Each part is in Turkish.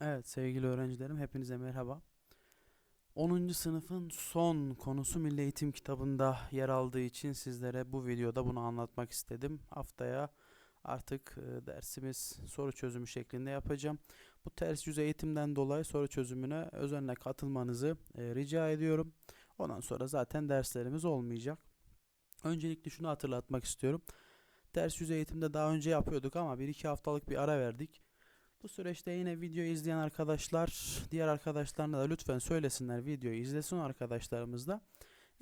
Evet sevgili öğrencilerim hepinize merhaba. 10. sınıfın son konusu Milli Eğitim kitabında yer aldığı için sizlere bu videoda bunu anlatmak istedim. Haftaya artık e, dersimiz soru çözümü şeklinde yapacağım. Bu ters yüz eğitimden dolayı soru çözümüne özenle katılmanızı e, rica ediyorum. Ondan sonra zaten derslerimiz olmayacak. Öncelikle şunu hatırlatmak istiyorum. Ters yüz eğitimde daha önce yapıyorduk ama bir iki haftalık bir ara verdik. Bu süreçte yine video izleyen arkadaşlar, diğer arkadaşlarına da lütfen söylesinler videoyu izlesin arkadaşlarımız da.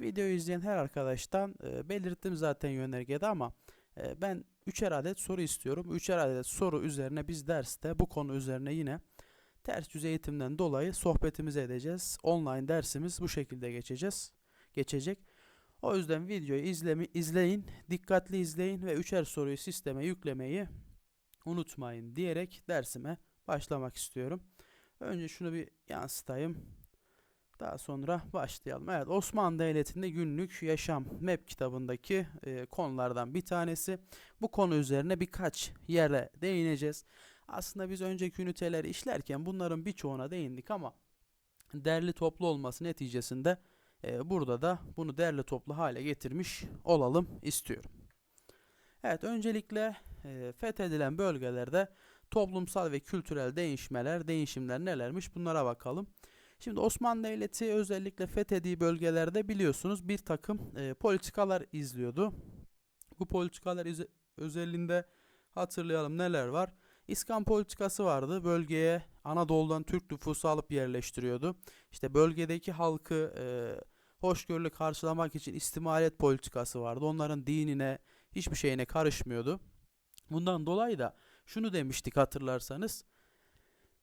Videoyu izleyen her arkadaştan e, belirttim zaten yönergede ama e, ben üçer adet soru istiyorum. Üçer adet soru üzerine biz derste bu konu üzerine yine ters yüz eğitimden dolayı sohbetimizi edeceğiz. Online dersimiz bu şekilde geçeceğiz. Geçecek. O yüzden videoyu izlemi, izleyin, dikkatli izleyin ve üçer soruyu sisteme yüklemeyi unutmayın diyerek dersime başlamak istiyorum. Önce şunu bir yansıtayım. Daha sonra başlayalım. Evet Osmanlı Devleti'nde günlük yaşam MEP kitabındaki e, konulardan bir tanesi. Bu konu üzerine birkaç yere değineceğiz. Aslında biz önceki üniteleri işlerken bunların birçoğuna değindik ama derli toplu olması neticesinde e, burada da bunu derli toplu hale getirmiş olalım istiyorum. Evet öncelikle e, fethedilen bölgelerde toplumsal ve kültürel değişmeler, değişimler nelermiş bunlara bakalım. Şimdi Osmanlı Devleti özellikle fethediği bölgelerde biliyorsunuz bir takım e, politikalar izliyordu. Bu politikalar iz- özelinde hatırlayalım neler var. İskan politikası vardı. Bölgeye Anadolu'dan Türk nüfusu alıp yerleştiriyordu. İşte bölgedeki halkı e, hoşgörülü karşılamak için istimalet politikası vardı. Onların dinine, hiçbir şeyine karışmıyordu. Bundan dolayı da şunu demiştik hatırlarsanız.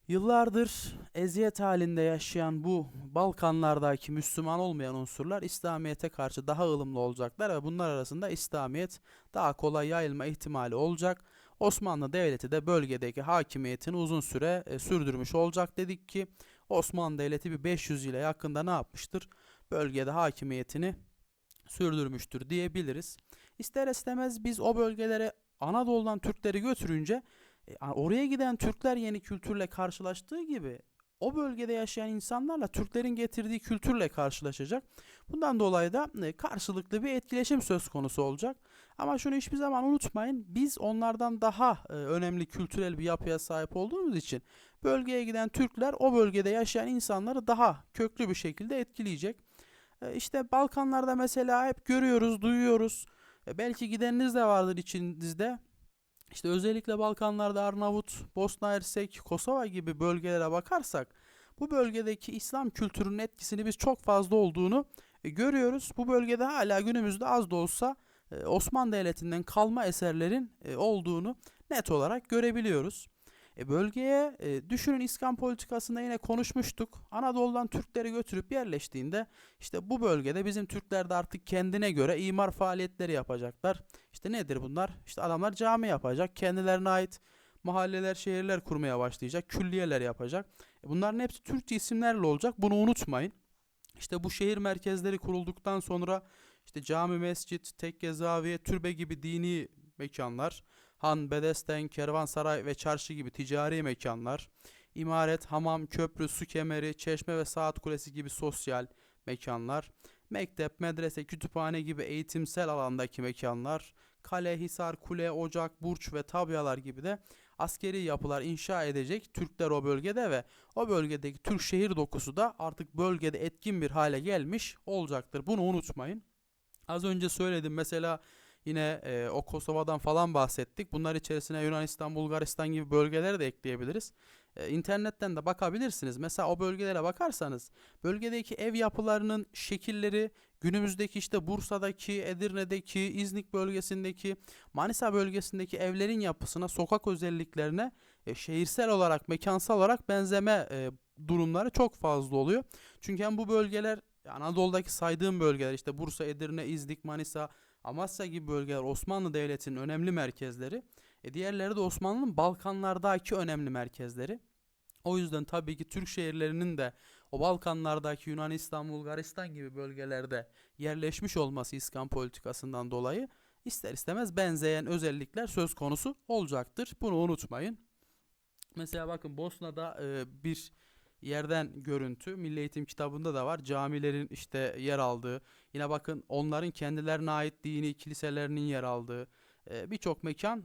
Yıllardır eziyet halinde yaşayan bu Balkanlardaki Müslüman olmayan unsurlar İslamiyet'e karşı daha ılımlı olacaklar ve bunlar arasında İslamiyet daha kolay yayılma ihtimali olacak. Osmanlı Devleti de bölgedeki hakimiyetini uzun süre e, sürdürmüş olacak dedik ki Osmanlı Devleti bir 500 ile yakında ne yapmıştır? Bölgede hakimiyetini sürdürmüştür diyebiliriz. İster istemez biz o bölgelere Anadolu'dan Türkleri götürünce e, oraya giden Türkler yeni kültürle karşılaştığı gibi o bölgede yaşayan insanlarla Türklerin getirdiği kültürle karşılaşacak. Bundan dolayı da e, karşılıklı bir etkileşim söz konusu olacak. Ama şunu hiçbir zaman unutmayın. Biz onlardan daha e, önemli kültürel bir yapıya sahip olduğumuz için bölgeye giden Türkler o bölgede yaşayan insanları daha köklü bir şekilde etkileyecek. İşte Balkanlarda mesela hep görüyoruz, duyuyoruz. E, belki gideniniz de vardır içinizde. İşte özellikle Balkanlarda Arnavut, Bosna Hersek, Kosova gibi bölgelere bakarsak bu bölgedeki İslam kültürünün etkisini biz çok fazla olduğunu e, görüyoruz. Bu bölgede hala günümüzde az da olsa e, Osmanlı Devleti'nden kalma eserlerin olduğunu net olarak görebiliyoruz. E, bölgeye e, düşünün İskan politikasında yine konuşmuştuk. Anadolu'dan Türkleri götürüp yerleştiğinde işte bu bölgede bizim Türkler de artık kendine göre imar faaliyetleri yapacaklar. İşte nedir bunlar? İşte adamlar cami yapacak. Kendilerine ait mahalleler, şehirler kurmaya başlayacak. Külliyeler yapacak. E bunların hepsi Türkçe isimlerle olacak. Bunu unutmayın. İşte bu şehir merkezleri kurulduktan sonra işte cami, mescit, tekke, zaviye, türbe gibi dini mekanlar, han, bedesten, kervansaray ve çarşı gibi ticari mekanlar, imaret, hamam, köprü, su kemeri, çeşme ve saat kulesi gibi sosyal mekanlar, mektep, medrese, kütüphane gibi eğitimsel alandaki mekanlar, kale, hisar, kule, ocak, burç ve tabyalar gibi de askeri yapılar inşa edecek Türkler o bölgede ve o bölgedeki Türk şehir dokusu da artık bölgede etkin bir hale gelmiş olacaktır. Bunu unutmayın. Az önce söyledim mesela yine e, o Kosova'dan falan bahsettik. Bunlar içerisine Yunanistan, Bulgaristan gibi bölgeleri de ekleyebiliriz. E, internetten de bakabilirsiniz. Mesela o bölgelere bakarsanız bölgedeki ev yapılarının şekilleri günümüzdeki işte Bursa'daki, Edirne'deki, İznik bölgesindeki, Manisa bölgesindeki evlerin yapısına, sokak özelliklerine e, şehirsel olarak, mekansal olarak benzeme e, durumları çok fazla oluyor. Çünkü hem bu bölgeler Anadolu'daki saydığım bölgeler işte Bursa, Edirne, İznik, Manisa, Amasya gibi bölgeler Osmanlı Devleti'nin önemli merkezleri. E diğerleri de Osmanlı'nın Balkanlardaki önemli merkezleri. O yüzden tabii ki Türk şehirlerinin de o Balkanlardaki Yunanistan, Bulgaristan gibi bölgelerde yerleşmiş olması İskan politikasından dolayı ister istemez benzeyen özellikler söz konusu olacaktır. Bunu unutmayın. Mesela bakın Bosna'da e, bir yerden görüntü Milli Eğitim kitabında da var. Camilerin işte yer aldığı. Yine bakın onların kendilerine ait dini kiliselerinin yer aldığı e, birçok mekan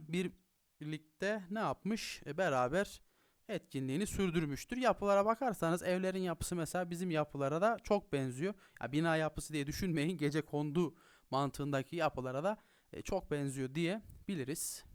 birlikte ne yapmış? E, beraber etkinliğini sürdürmüştür. Yapılara bakarsanız evlerin yapısı mesela bizim yapılara da çok benziyor. Ya bina yapısı diye düşünmeyin. Gece kondu mantığındaki yapılara da e, çok benziyor diye biliriz.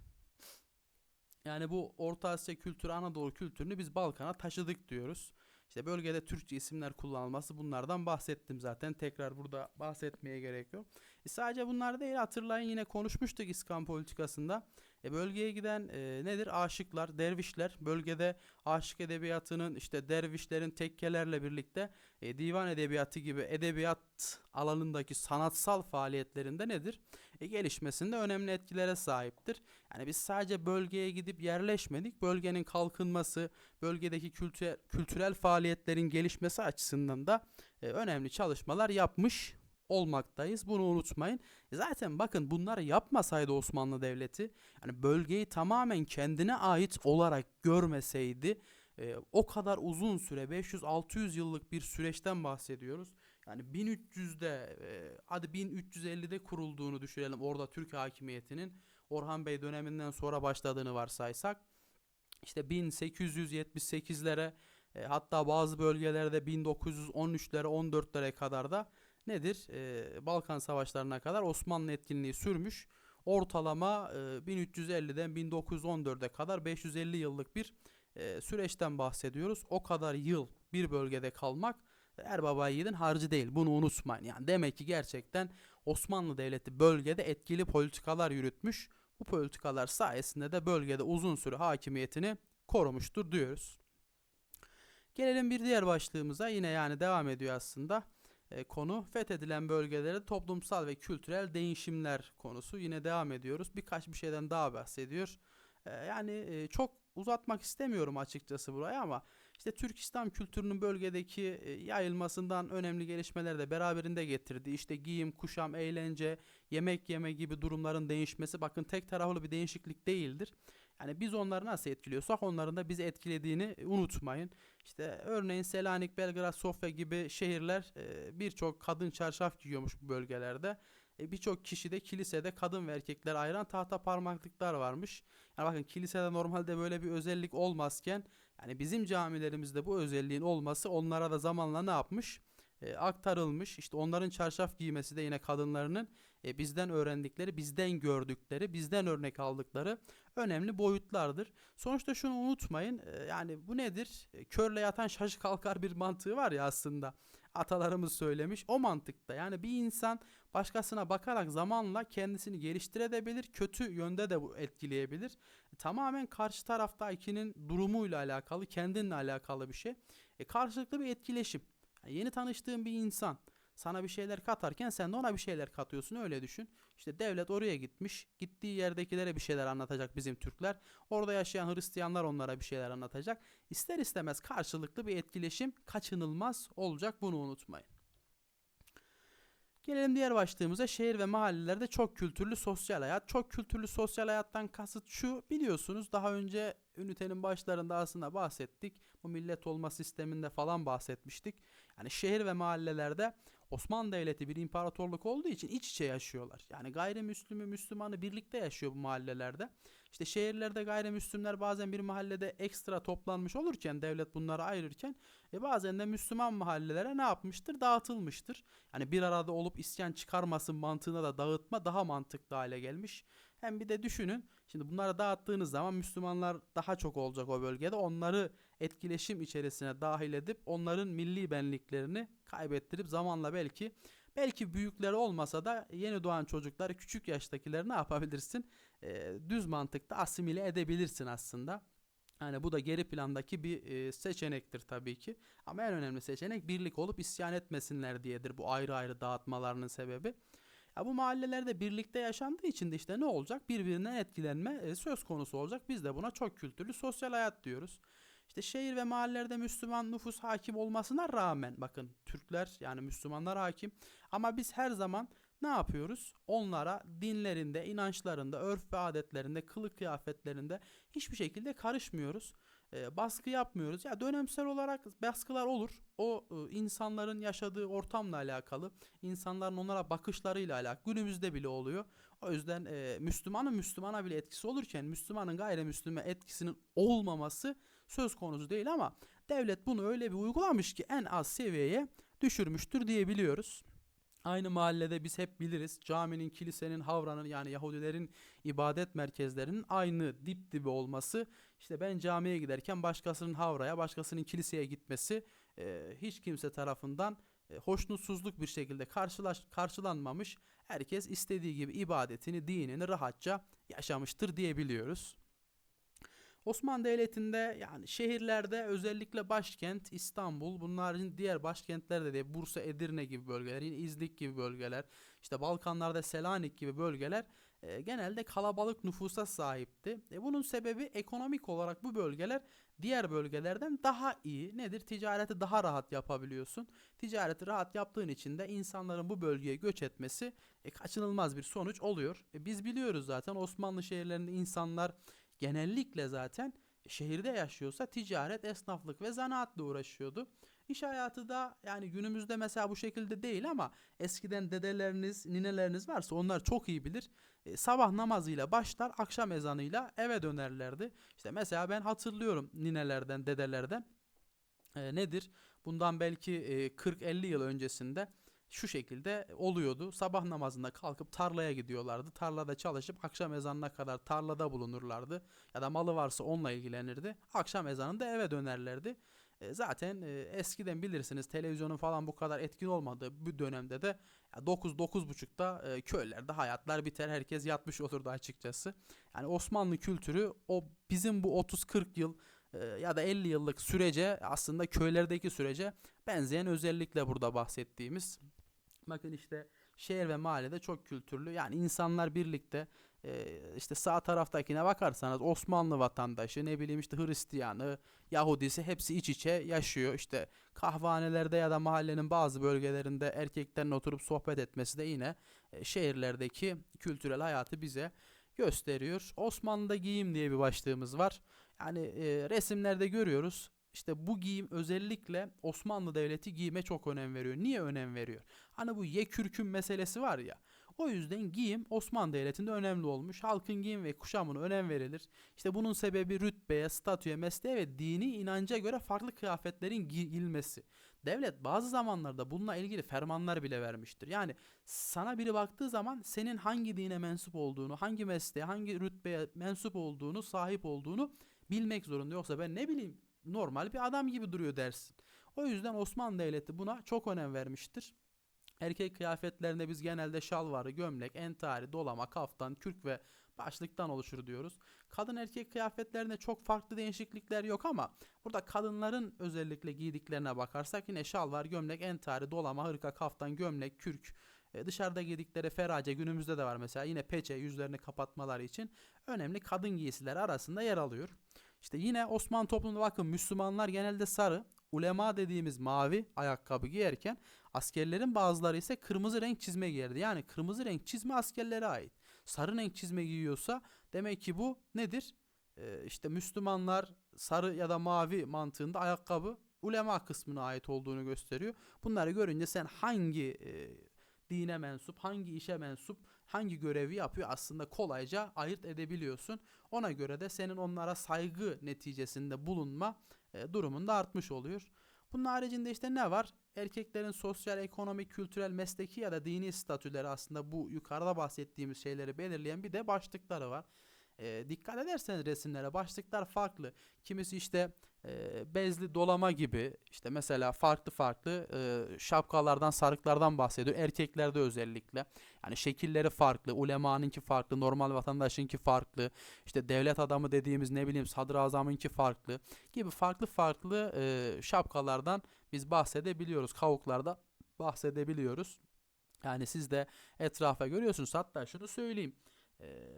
Yani bu Orta Asya kültürü, Anadolu kültürünü biz Balkan'a taşıdık diyoruz. İşte bölgede Türkçe isimler kullanılması bunlardan bahsettim zaten. Tekrar burada bahsetmeye gerek yok. E sadece bunlar değil hatırlayın yine konuşmuştuk İskan politikasında. E bölgeye giden e, nedir? Aşıklar, dervişler. Bölgede aşık edebiyatının işte dervişlerin tekkelerle birlikte e, divan edebiyatı gibi edebiyat alanındaki sanatsal faaliyetlerinde nedir? E, gelişmesinde önemli etkilere sahiptir. Yani biz sadece bölgeye gidip yerleşmedik. Bölgenin kalkınması, bölgedeki kültürel, kültürel faaliyetlerin gelişmesi açısından da e, önemli çalışmalar yapmış olmaktayız. Bunu unutmayın. E, Zaten bakın bunları yapmasaydı Osmanlı Devleti, yani bölgeyi tamamen kendine ait olarak görmeseydi, e, o kadar uzun süre 500-600 yıllık bir süreçten bahsediyoruz. Yani 1300'de e, hadi 1350'de kurulduğunu düşünelim orada Türk hakimiyetinin Orhan Bey döneminden sonra başladığını varsaysak işte 1878'lere e, hatta bazı bölgelerde 1913'lere 14'lere kadar da nedir? E, Balkan Savaşlarına kadar Osmanlı etkinliği sürmüş. Ortalama e, 1350'den 1914'e kadar 550 yıllık bir e, süreçten bahsediyoruz. O kadar yıl bir bölgede kalmak Erbaba yiğidin harcı değil. Bunu unutmayın. Yani demek ki gerçekten Osmanlı Devleti bölgede etkili politikalar yürütmüş. Bu politikalar sayesinde de bölgede uzun süre hakimiyetini korumuştur diyoruz. Gelelim bir diğer başlığımıza. Yine yani devam ediyor aslında konu. Fethedilen bölgelerde toplumsal ve kültürel değişimler konusu. Yine devam ediyoruz. Birkaç bir şeyden daha bahsediyor. E, yani e, çok uzatmak istemiyorum açıkçası buraya ama işte Türk İslam kültürünün bölgedeki e, yayılmasından önemli gelişmeler de beraberinde getirdi. İşte giyim, kuşam, eğlence, yemek yeme gibi durumların değişmesi bakın tek taraflı bir değişiklik değildir. Yani biz onları nasıl etkiliyorsak onların da bizi etkilediğini unutmayın. İşte örneğin Selanik, Belgrad, Sofya gibi şehirler e, birçok kadın çarşaf giyiyormuş bu bölgelerde. E, birçok kişide kilisede kadın ve erkekler ayıran tahta parmaklıklar varmış. Yani bakın kilisede normalde böyle bir özellik olmazken yani bizim camilerimizde bu özelliğin olması onlara da zamanla ne yapmış? E, aktarılmış. İşte onların çarşaf giymesi de yine kadınlarının e, bizden öğrendikleri, bizden gördükleri, bizden örnek aldıkları önemli boyutlardır. Sonuçta şunu unutmayın. e, yani bu nedir? E, körle yatan şaşı kalkar bir mantığı var ya aslında. Atalarımız söylemiş. O mantıkta. Yani bir insan başkasına bakarak zamanla kendisini geliştirebilir. Kötü yönde de bu etkileyebilir. E, tamamen karşı taraftakinin durumuyla alakalı, kendinle alakalı bir şey. E, karşılıklı bir etkileşim. Yeni tanıştığın bir insan sana bir şeyler katarken sen de ona bir şeyler katıyorsun öyle düşün. İşte devlet oraya gitmiş. Gittiği yerdekilere bir şeyler anlatacak bizim Türkler. Orada yaşayan Hristiyanlar onlara bir şeyler anlatacak. İster istemez karşılıklı bir etkileşim kaçınılmaz olacak bunu unutmayın. Gelelim diğer başlığımıza şehir ve mahallelerde çok kültürlü sosyal hayat. Çok kültürlü sosyal hayattan kasıt şu biliyorsunuz daha önce ünitenin başlarında aslında bahsettik. Bu millet olma sisteminde falan bahsetmiştik. Yani şehir ve mahallelerde Osmanlı Devleti bir imparatorluk olduğu için iç içe yaşıyorlar. Yani gayrimüslimi, Müslümanı birlikte yaşıyor bu mahallelerde. İşte şehirlerde gayrimüslimler bazen bir mahallede ekstra toplanmış olurken devlet bunları ayırırken e bazen de Müslüman mahallelere ne yapmıştır? Dağıtılmıştır. Yani bir arada olup isyan çıkarmasın mantığına da dağıtma daha mantıklı hale gelmiş. Hem bir de düşünün şimdi bunları dağıttığınız zaman Müslümanlar daha çok olacak o bölgede. Onları etkileşim içerisine dahil edip onların milli benliklerini kaybettirip zamanla belki belki büyükleri olmasa da yeni doğan çocuklar küçük yaştakileri ne yapabilirsin? Ee, düz mantıkta asimile edebilirsin aslında. Yani bu da geri plandaki bir e, seçenektir tabii ki. Ama en önemli seçenek birlik olup isyan etmesinler diyedir bu ayrı ayrı dağıtmalarının sebebi. Ya bu mahallelerde birlikte yaşandığı için de işte ne olacak? Birbirinden etkilenme e, söz konusu olacak. Biz de buna çok kültürlü sosyal hayat diyoruz. İşte şehir ve mahallelerde Müslüman nüfus hakim olmasına rağmen bakın Türkler yani Müslümanlar hakim ama biz her zaman ne yapıyoruz? Onlara dinlerinde, inançlarında, örf ve adetlerinde, kılık kıyafetlerinde hiçbir şekilde karışmıyoruz. E, baskı yapmıyoruz. Ya dönemsel olarak baskılar olur. O e, insanların yaşadığı ortamla alakalı, insanların onlara bakışlarıyla alakalı. Günümüzde bile oluyor. O yüzden e, Müslümanın Müslümana bile etkisi olurken Müslümanın gayrimüslime etkisinin olmaması söz konusu değil ama devlet bunu öyle bir uygulamış ki en az seviyeye düşürmüştür diyebiliyoruz. Aynı mahallede biz hep biliriz caminin, kilisenin, havranın yani Yahudilerin ibadet merkezlerinin aynı dip dibi olması. İşte ben camiye giderken başkasının havraya, başkasının kiliseye gitmesi e, hiç kimse tarafından e, hoşnutsuzluk bir şekilde karşılaş, karşılanmamış. Herkes istediği gibi ibadetini, dinini rahatça yaşamıştır diyebiliyoruz. Osmanlı Devleti'nde yani şehirlerde özellikle başkent İstanbul bunların diğer başkentlerde de Bursa, Edirne gibi bölgeler, yine İznik gibi bölgeler, işte Balkanlarda Selanik gibi bölgeler e, genelde kalabalık nüfusa sahipti. E, bunun sebebi ekonomik olarak bu bölgeler diğer bölgelerden daha iyi. Nedir? Ticareti daha rahat yapabiliyorsun. Ticareti rahat yaptığın için de insanların bu bölgeye göç etmesi e, kaçınılmaz bir sonuç oluyor. E, biz biliyoruz zaten Osmanlı şehirlerinde insanlar genellikle zaten şehirde yaşıyorsa ticaret, esnaflık ve zanaatla uğraşıyordu. İş hayatı da yani günümüzde mesela bu şekilde değil ama eskiden dedeleriniz, nineleriniz varsa onlar çok iyi bilir. E, sabah namazıyla başlar, akşam ezanıyla eve dönerlerdi. İşte mesela ben hatırlıyorum ninelerden, dedelerden. E, nedir? Bundan belki e, 40-50 yıl öncesinde şu şekilde oluyordu. Sabah namazında kalkıp tarlaya gidiyorlardı. Tarlada çalışıp akşam ezanına kadar tarlada bulunurlardı. Ya da malı varsa onunla ilgilenirdi. Akşam ezanında eve dönerlerdi. E, zaten e, eskiden bilirsiniz televizyonun falan bu kadar etkin olmadığı bu dönemde de 9-9.30'da e, köylerde hayatlar biter. Herkes yatmış olurdu açıkçası. Yani Osmanlı kültürü o bizim bu 30-40 yıl e, ya da 50 yıllık sürece aslında köylerdeki sürece benzeyen özellikle burada bahsettiğimiz Bakın işte şehir ve mahallede çok kültürlü. Yani insanlar birlikte e, işte sağ taraftakine bakarsanız Osmanlı vatandaşı ne bileyim işte Hristiyanı, Yahudisi hepsi iç içe yaşıyor. İşte kahvanelerde ya da mahallenin bazı bölgelerinde erkeklerin oturup sohbet etmesi de yine e, şehirlerdeki kültürel hayatı bize gösteriyor. Osmanlı'da giyim diye bir başlığımız var. Yani e, resimlerde görüyoruz. İşte bu giyim özellikle Osmanlı Devleti giyime çok önem veriyor. Niye önem veriyor? Hani bu ye kürkün meselesi var ya. O yüzden giyim Osmanlı Devleti'nde önemli olmuş. Halkın giyim ve kuşamına önem verilir. İşte bunun sebebi rütbeye, statüye, mesleğe ve dini inanca göre farklı kıyafetlerin giyilmesi. Devlet bazı zamanlarda bununla ilgili fermanlar bile vermiştir. Yani sana biri baktığı zaman senin hangi dine mensup olduğunu, hangi mesleğe, hangi rütbeye mensup olduğunu, sahip olduğunu bilmek zorunda. Yoksa ben ne bileyim normal bir adam gibi duruyor dersin. O yüzden Osmanlı Devleti buna çok önem vermiştir. Erkek kıyafetlerinde biz genelde şalvarı, gömlek, entari, dolama, kaftan, kürk ve başlıktan oluşur diyoruz. Kadın erkek kıyafetlerinde çok farklı değişiklikler yok ama burada kadınların özellikle giydiklerine bakarsak yine şalvar, gömlek, entari, dolama, hırka, kaftan, gömlek, kürk, e, dışarıda giydikleri ferace günümüzde de var mesela yine peçe yüzlerini kapatmaları için önemli kadın giysileri arasında yer alıyor. İşte yine Osmanlı toplumunda bakın Müslümanlar genelde sarı, ulema dediğimiz mavi ayakkabı giyerken askerlerin bazıları ise kırmızı renk çizme giyerdi. Yani kırmızı renk çizme askerlere ait. Sarı renk çizme giyiyorsa demek ki bu nedir? Ee, işte Müslümanlar sarı ya da mavi mantığında ayakkabı ulema kısmına ait olduğunu gösteriyor. Bunları görünce sen hangi e, dine mensup, hangi işe mensup, hangi görevi yapıyor aslında kolayca ayırt edebiliyorsun. Ona göre de senin onlara saygı neticesinde bulunma e, durumunda artmış oluyor. Bunun haricinde işte ne var? Erkeklerin sosyal, ekonomik, kültürel, mesleki ya da dini statüleri aslında bu yukarıda bahsettiğimiz şeyleri belirleyen bir de başlıkları var. E, dikkat ederseniz resimlere başlıklar farklı. Kimisi işte e, bezli dolama gibi işte mesela farklı farklı e, şapkalardan sarıklardan bahsediyor. Erkeklerde özellikle. Yani şekilleri farklı. Ulemanınki farklı. Normal vatandaşınki farklı. işte devlet adamı dediğimiz ne bileyim sadrazamınki farklı. Gibi farklı farklı e, şapkalardan biz bahsedebiliyoruz. Kavuklarda bahsedebiliyoruz. Yani siz de etrafa görüyorsunuz. Hatta şunu söyleyeyim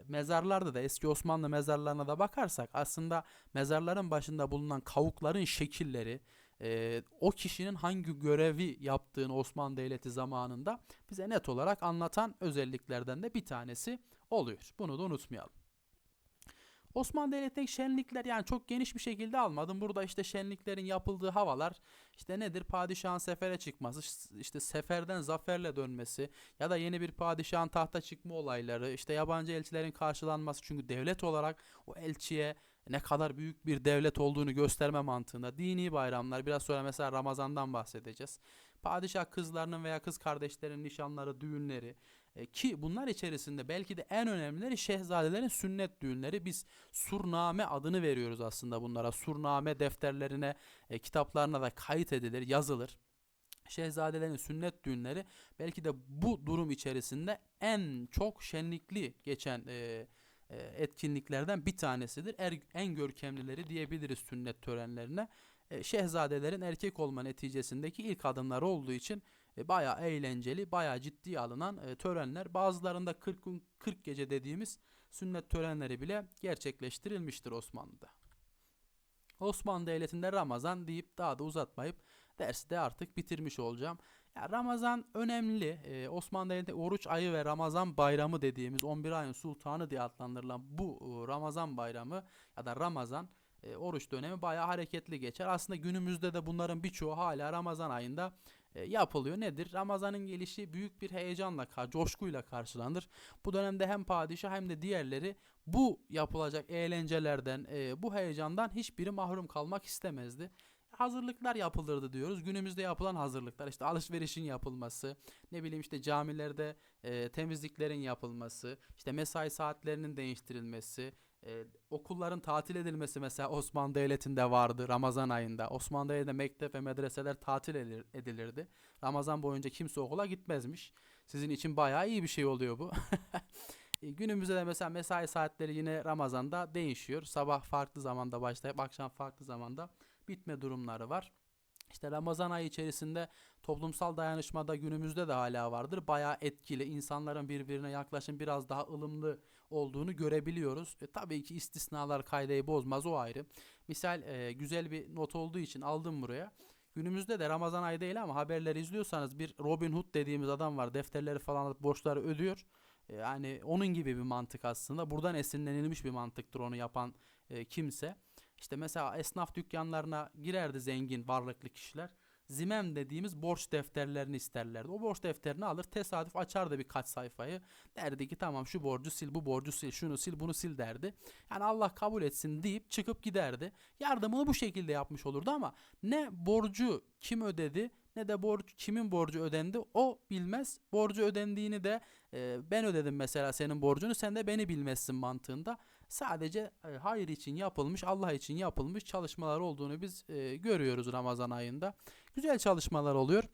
mezarlarda da eski Osmanlı mezarlarına da bakarsak aslında mezarların başında bulunan kavukların şekilleri e, o kişinin hangi görevi yaptığını Osmanlı Devleti zamanında bize net olarak anlatan özelliklerden de bir tanesi oluyor. Bunu da unutmayalım. Osmanlı Devleti'ndeki şenlikler yani çok geniş bir şekilde almadım. Burada işte şenliklerin yapıldığı havalar işte nedir? Padişahın sefere çıkması, işte seferden zaferle dönmesi ya da yeni bir padişahın tahta çıkma olayları, işte yabancı elçilerin karşılanması çünkü devlet olarak o elçiye ne kadar büyük bir devlet olduğunu gösterme mantığında dini bayramlar biraz sonra mesela Ramazan'dan bahsedeceğiz. Padişah kızlarının veya kız kardeşlerinin nişanları, düğünleri e, ki bunlar içerisinde belki de en önemlileri şehzadelerin sünnet düğünleri. Biz surname adını veriyoruz aslında bunlara. Surname defterlerine, e, kitaplarına da kayıt edilir, yazılır. Şehzadelerin sünnet düğünleri belki de bu durum içerisinde en çok şenlikli geçen e, e, etkinliklerden bir tanesidir. Er- en görkemlileri diyebiliriz sünnet törenlerine. E, şehzadelerin erkek olma neticesindeki ilk adımları olduğu için e, bayağı eğlenceli, bayağı ciddiye alınan e, törenler. Bazılarında 40 gün 40 gece dediğimiz sünnet törenleri bile gerçekleştirilmiştir Osmanlı'da. Osmanlı Devleti'nde Ramazan deyip daha da uzatmayıp dersi de artık bitirmiş olacağım. Ya Ramazan önemli. Ee, Osmanlı Devleti'nde oruç ayı ve Ramazan bayramı dediğimiz 11 ayın sultanı diye adlandırılan bu Ramazan bayramı ya da Ramazan e, oruç dönemi bayağı hareketli geçer. Aslında günümüzde de bunların birçoğu hala Ramazan ayında e, yapılıyor. Nedir? Ramazan'ın gelişi büyük bir heyecanla, coşkuyla karşılanır. Bu dönemde hem padişah hem de diğerleri bu yapılacak eğlencelerden, e, bu heyecandan hiçbiri mahrum kalmak istemezdi. Hazırlıklar yapılırdı diyoruz. Günümüzde yapılan hazırlıklar işte alışverişin yapılması, ne bileyim işte camilerde e, temizliklerin yapılması, işte mesai saatlerinin değiştirilmesi, e, okulların tatil edilmesi mesela Osmanlı Devleti'nde vardı Ramazan ayında. Osmanlı Devleti'nde mektep ve medreseler tatil edilir- edilirdi. Ramazan boyunca kimse okula gitmezmiş. Sizin için bayağı iyi bir şey oluyor bu. E, Günümüzde de mesela mesai saatleri yine Ramazan'da değişiyor. Sabah farklı zamanda başlayıp akşam farklı zamanda bitme durumları var. İşte Ramazan ayı içerisinde toplumsal dayanışmada günümüzde de hala vardır. Bayağı etkili, insanların birbirine yaklaşım biraz daha ılımlı olduğunu görebiliyoruz. E, tabii ki istisnalar kaideyi bozmaz o ayrı. Misal e, güzel bir not olduğu için aldım buraya. Günümüzde de Ramazan ayı değil ama haberleri izliyorsanız bir Robin Hood dediğimiz adam var. Defterleri falan alıp borçları ödüyor. E, Yani onun gibi bir mantık aslında. Buradan esinlenilmiş bir mantıktır onu yapan e, kimse. İşte mesela esnaf dükkanlarına girerdi zengin, varlıklı kişiler. Zimem dediğimiz borç defterlerini isterlerdi. O borç defterini alır, tesadüf açardı birkaç sayfayı. Derdi ki tamam şu borcu sil, bu borcu sil, şunu sil, bunu sil derdi. Yani Allah kabul etsin deyip çıkıp giderdi. Yardımını bu şekilde yapmış olurdu ama ne borcu kim ödedi ne de borç kimin borcu ödendi o bilmez. Borcu ödendiğini de e, ben ödedim mesela senin borcunu sen de beni bilmezsin mantığında. Sadece e, hayır için yapılmış, Allah için yapılmış çalışmalar olduğunu biz e, görüyoruz Ramazan ayında. Güzel çalışmalar oluyor.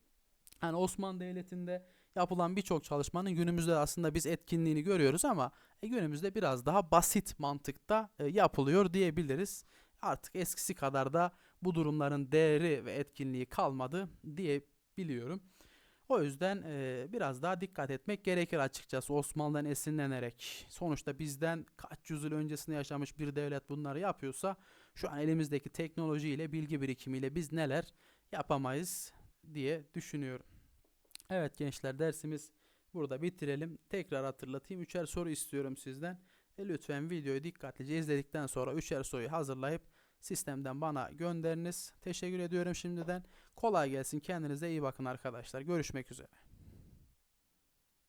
Yani Osmanlı Devleti'nde yapılan birçok çalışmanın günümüzde aslında biz etkinliğini görüyoruz ama e, günümüzde biraz daha basit mantıkta e, yapılıyor diyebiliriz. Artık eskisi kadar da bu durumların değeri ve etkinliği kalmadı diye biliyorum. O yüzden e, biraz daha dikkat etmek gerekir açıkçası Osmanlı'dan esinlenerek. Sonuçta bizden kaç yüzyıl öncesinde yaşamış bir devlet bunları yapıyorsa şu an elimizdeki teknolojiyle, bilgi birikimiyle biz neler yapamayız diye düşünüyorum. Evet gençler dersimiz burada bitirelim. Tekrar hatırlatayım. Üçer soru istiyorum sizden. E, lütfen videoyu dikkatlice izledikten sonra üçer soruyu hazırlayıp sistemden bana gönderiniz. Teşekkür ediyorum şimdiden. Kolay gelsin. Kendinize iyi bakın arkadaşlar. Görüşmek üzere.